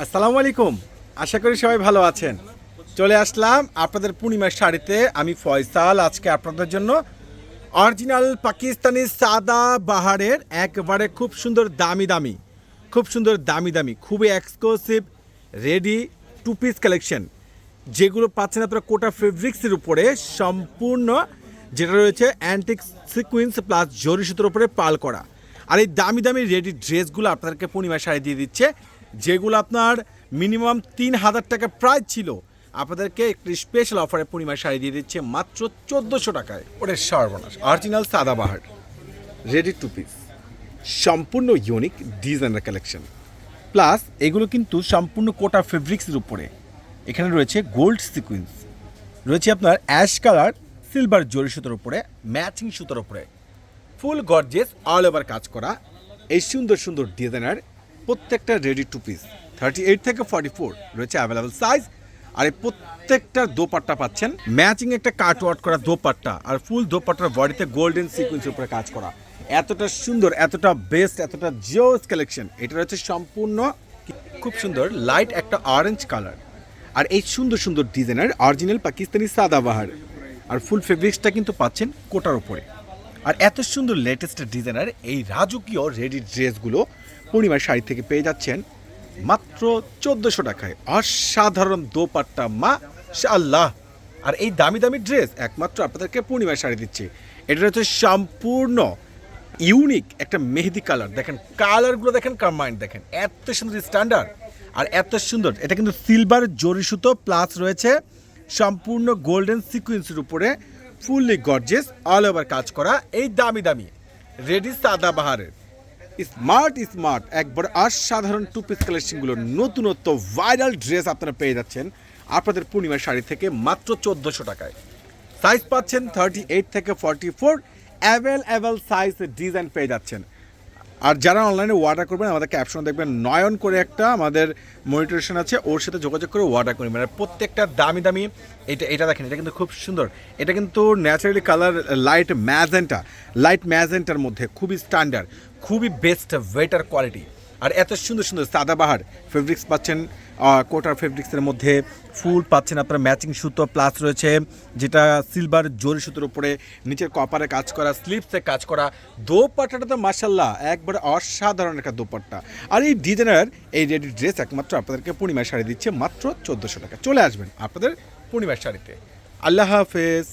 আসসালামু আলাইকুম। আশা করি সবাই ভালো আছেন। চলে আসলাম আপনাদের পূর্ণিমার শাড়িতে। আমি ফয়সাল, আজকে আপনাদের জন্য অরিজিনাল পাকিস্তানি সাদা বাহারের একবারে খুব সুন্দর দামি দামি, খুব সুন্দর দামি দামি, খুবই exclusive ready two piece collection যেগুলো পাচ্ছেন আপনারা কোটা ফেব্রিক্সের উপরে, সম্পূর্ণ যেটা রয়েছে অ্যান্টিক সিকুয়েন্স প্লাস জরি সুতোর উপরে পাল করা। আর এই দামি দামি রেডি ড্রেসগুলো আপনাদেরকে পূর্ণিমা শাড়ি দিয়ে দিচ্ছে। যেগুলো আপনার মিনিমাম তিন হাজার টাকা প্রাইস ছিল। আপনাদেরকে একটি স্পেশাল অফারে পূর্ণিমা শাড়ি দিয়ে দিচ্ছে মাত্র চোদ্দোশো টাকায়। ওটা সর্বনাশ। Original Sadabahar ready two piece সম্পূর্ণ ইউনিক ডিজাইনার কালেকশন প্লাস এগুলো কিন্তু সম্পূর্ণ কোটা ফেব্রিক্সের উপরে। এখানে রয়েছে গোল্ড সিকুয়েন্স রয়েছে আপনার অ্যাশ কালার সিলভার জরি সুতোর উপরে ম্যাচিং সুতোর উপরে। ফুল গর্জেস অল ওভার কাজ করা এই সুন্দর সুন্দর ডিজাইনার প্রত্যেকটা ready two piece thirty eight থেকে ফর্টি ফোর রয়েছে অ্যাভেলেবল সাইজ আর এই প্রত্যেকটার দোপাট্টা পাচ্ছেন। ম্যাচিং একটা কাট ওয়ার্ক করা দোপাট্টা, আর ফুল দোপাট্টার বডিতে গোল্ডেন সিকুয়েন্সের উপরে কাজ করা। এতটা সুন্দর, এতটা বেস্ট এতটা জিওস কালেকশন এটা রয়েছে সম্পূর্ণ খুব সুন্দর লাইট একটা অরেঞ্জ কালার আর এই সুন্দর সুন্দর ডিজাইনার অরিজিনাল পাকিস্তানি সাদাবাহার। আর ফুল ফেব্রিক্সটা কিন্তু পাচ্ছেন কোটার উপরে। আর এত সুন্দর লেটেস্ট ডিজাইনার এই রাজকীয় রেডি ড্রেসগুলো পূর্ণিমার শাড়ি থেকে পেয়ে যাচ্ছেন মাত্র চোদ্দোশো টাকায়। অসাধারণ দোপাট্টা মা আল্লাহ আর এই দামি দামি ড্রেস একমাত্র আপনাদেরকে পূর্ণিমার শাড়ি দিচ্ছে। এটা হচ্ছে সম্পূর্ণ ইউনিক একটা মেহেদি কালার দেখেন কালারগুলো দেখেন কম্বাইন্ড দেখেন। এত সুন্দর স্ট্যান্ডার্ড আর এত সুন্দর, এটা কিন্তু সিলভার জরি সুতো প্লাস রয়েছে সম্পূর্ণ গোল্ডেন সিকুয়েন্সের উপরে ফুললি গর্জেস অল ওভার কাজ করা এই দামি দামি রেডি সাদা বাহারের। স্মার্ট স্মার্ট একবার অসাধারণ টু পিস কালেকশনগুলো নতুনত্ব ভাইরাল ড্রেস আপনারা পেয়ে যাচ্ছেন আপনাদের পূর্ণিমার শাড়ি থেকে মাত্র চোদ্দোশো টাকায়। সাইজ পাচ্ছেন থার্টি এইট থেকে forty four avail avail size design পেয়ে যাচ্ছেন। আর যারা অনলাইনে অর্ডার করবেন আমাদের ক্যাপশন দেখবেন। নয়ন করে একটা আমাদের মনিটরেশন আছে, ওর সাথে যোগাযোগ করে অর্ডার করবেন মানে প্রত্যেকটা দামি দামি, এটা এটা দেখেন, এটা কিন্তু খুব সুন্দর। এটা কিন্তু naturally colour light magenta light ম্যাজেন্টার মধ্যে, খুবই স্ট্যান্ডার্ড খুবই বেস্ট ওয়েটার কোয়ালিটি আর এত সুন্দর সুন্দর সাদাবাহার ফেব্রিক্স পাচ্ছেন কোটার ফেব্রিক্সের মধ্যে ফুল পাচ্ছেন আপনার ম্যাচিং সুতো প্লাস রয়েছে, যেটা সিলভার জরি সুতোর উপরে নিচের কপারে কাজ করা স্লিপসে কাজ করা, দোপাট্টাটা তো মাসাল্লাহ একবারে অসাধারণ একটা দোপাট্টা। আর এই ডিজাইনার এই রেডি ড্রেস একমাত্র আপনাদেরকে পূর্ণিমার শাড়ি দিচ্ছে মাত্র চোদ্দোশো টাকা। চলে আসবেন আপনাদের পূর্ণিমার শাড়িতে। আল্লাহ হাফেজ।